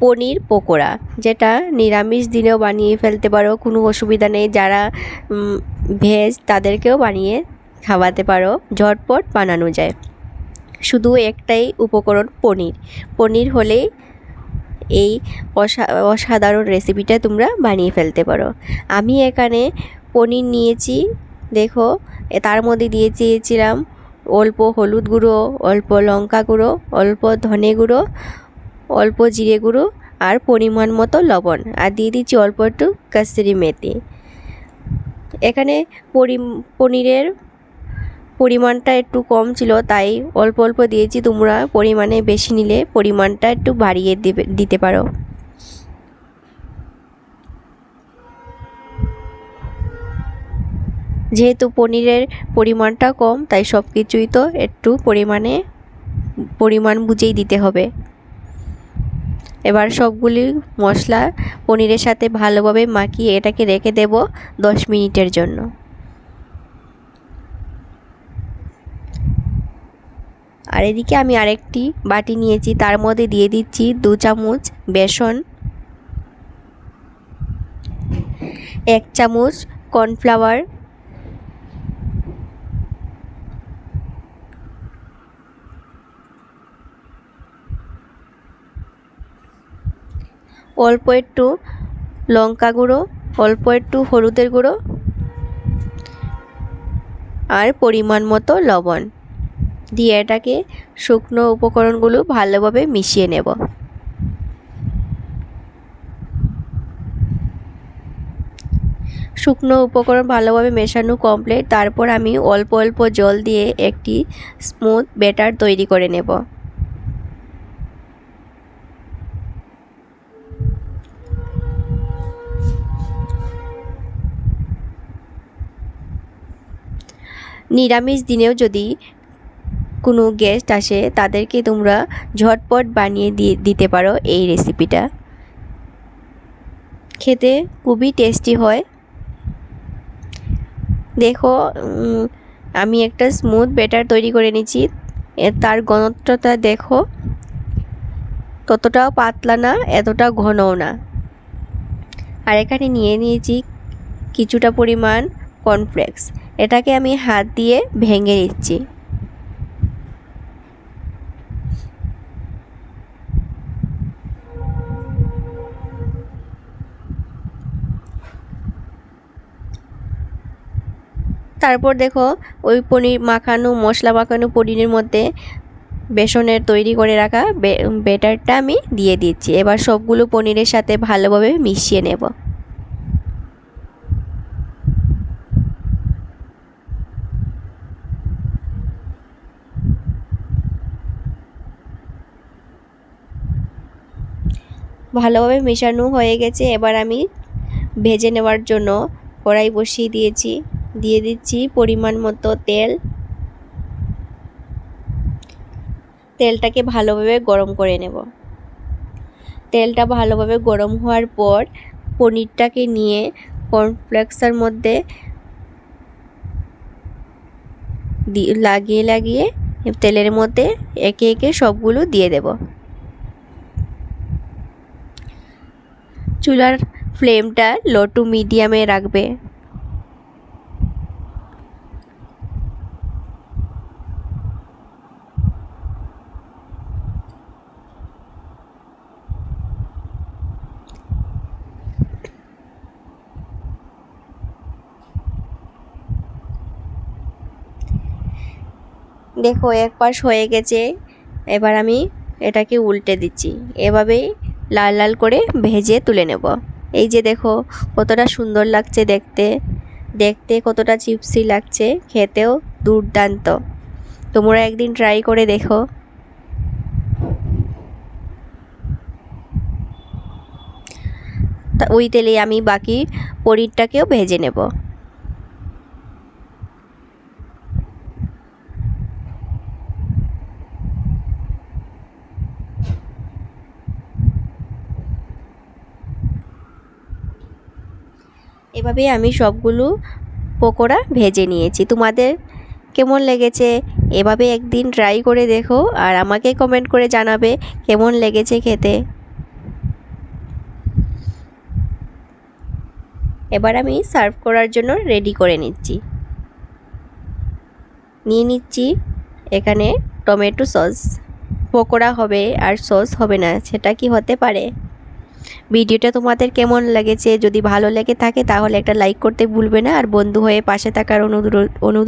পনির পকোড়া, যেটা নিরামিষ দিনেও বানিয়ে ফেলতে পারো, কোনো অসুবিধা নেই। যারা ভেজ তাদেরকেও বানিয়ে খাওয়াতে পারো, ঝটপট বানানো যায়। শুধু একটাই উপকরণ পনির। পনির হলেই এই অসা, অসাধারণ রেসিপিটা তোমরা বানিয়ে ফেলতে পারো। আমি এখানে পনির নিয়েছি, দেখো তার মধ্যে দিয়ে চেয়েছিলাম অল্প হলুদ গুঁড়ো, অল্প লঙ্কা গুঁড়ো, অল্প ধনে গুঁড়ো অল্প জিরে গুঁড়ো আর পরিমাণ মতো লবণ। আর দিয়ে দিচ্ছি অল্প একটু কাস্তুরি মেথি। এখানে পরি পনিরের পরিমাণটা একটু কম ছিল, তাই অল্প অল্প দিয়েছি। তোমরা পরিমাণে বেশি নিলে পরিমাণটা একটু বাড়িয়ে দিতে পারো। যেহেতু পনিরের পরিমাণটা কম, তাই সব কিছুই তো একটু পরিমাণে, পরিমাণ বুঝেই দিতে হবে। এবার সবগুলি মশলা পনিরের সাথে ভালোভাবে মাখিয়ে এটাকে রেখে দেব দশ মিনিটের জন্য। আর এদিকে আমি আরেকটি বাটি নিয়েছি, তার মধ্যে দিয়ে দিচ্ছি দু চামচ বেসন, এক চামচ কর্নফ্লাওয়ার অল্প একটু লঙ্কা গুঁড়ো, অল্প একটু হলুদের গুঁড়ো আর পরিমাণ মতো লবণ। দিয়ে এটাকে শুকনো উপকরণগুলো ভালোভাবে মিশিয়ে নেব। শুকনো উপকরণ ভালোভাবে মেশানো কমপ্লিট তারপর আমি অল্প অল্প জল দিয়ে একটি স্মুথ ব্যাটার তৈরি করে নেব। নিরামিষ দিনেও যদি কোনো গেস্ট আসে, তাদেরকে তোমরা ঝটপট বানিয়ে দিয়ে, দিতে পারো এই রেসিপিটা খেতে খুবই টেস্টি হয়। দেখো আমি একটা স্মুথ ব্যাটার তৈরি করে নিচ্ছি তার ঘনত্বটা দেখো। ততটাও পাতলা না, এতটা ঘনও না। আর এখানে নিয়ে নিয়েছি কিছুটা পরিমাণ কর্নফ্লেক্স এটাকে আমি হাত দিয়ে ভেঙে দিচ্ছি তারপর দেখো, ওই পনির মাখানো, মশলা মাখানো পনিরের মধ্যে বেসনের তৈরি করে রাখা বেটারটা আমি দিয়ে দিচ্ছি। এবার সবগুলো পনিরের সাথে ভালোভাবে মিশিয়ে নেব। ভালোভাবে মেশানো হয়ে গেছে। এবার আমি ভেজে নেওয়ার জন্য কড়াই বসিয়ে দিয়েছি। দিয়ে দিচ্ছি পরিমাণ মতো তেল। তেলটাকে ভালোভাবে গরম করে নেব। তেলটা ভালোভাবে গরম হওয়ার পর পনিরটাকে নিয়ে কর্নফ্লেক্সের মধ্যে লাগিয়ে লাগিয়ে তেলের মধ্যে একে একে সবগুলো দিয়ে দেব। চুলার ফ্লেমটা লো টু মিডিয়ামে রাখবে। দেখো, এক পাশ হয়ে গেছে, এবার আমি এটাকে উল্টে দিচ্ছি। এভাবেই লাল লাল করে ভেজে তুলে নেব। এই যে দেখো, কতটা সুন্দর লাগছে দেখতে। দেখতে কতটা চিপসি লাগছে, খেতেও দুর্দান্ত। তোমরা একদিন ট্রাই করে দেখো। ওই তেলে আমি বাকি পনিরটাকেও ভেজে নেব। এভাবেই আমি সবগুলো পকোড়া ভেজে নিয়েছি। তোমাদের কেমন লেগেছে? এভাবে একদিন ট্রাই করে দেখো আর আমাকে কমেন্ট করে জানাবে কেমন লেগেছে খেতে। এবার আমি সার্ভ করার জন্য রেডি করে নিচ্ছি। নিয়ে নিচ্ছি এখানে টমেটো সস পকোড়া হবে আর সস হবে না, সেটা কি হতে পারে? ভিডিওটা তোমাদের কেমন লেগেছে? যদি ভালো লেগে থাকে তাহলে একটা লাইক করতে ভুলবে না। আর বন্ধু হয়ে পাশে থাকার অনুরোধ অনুরোধ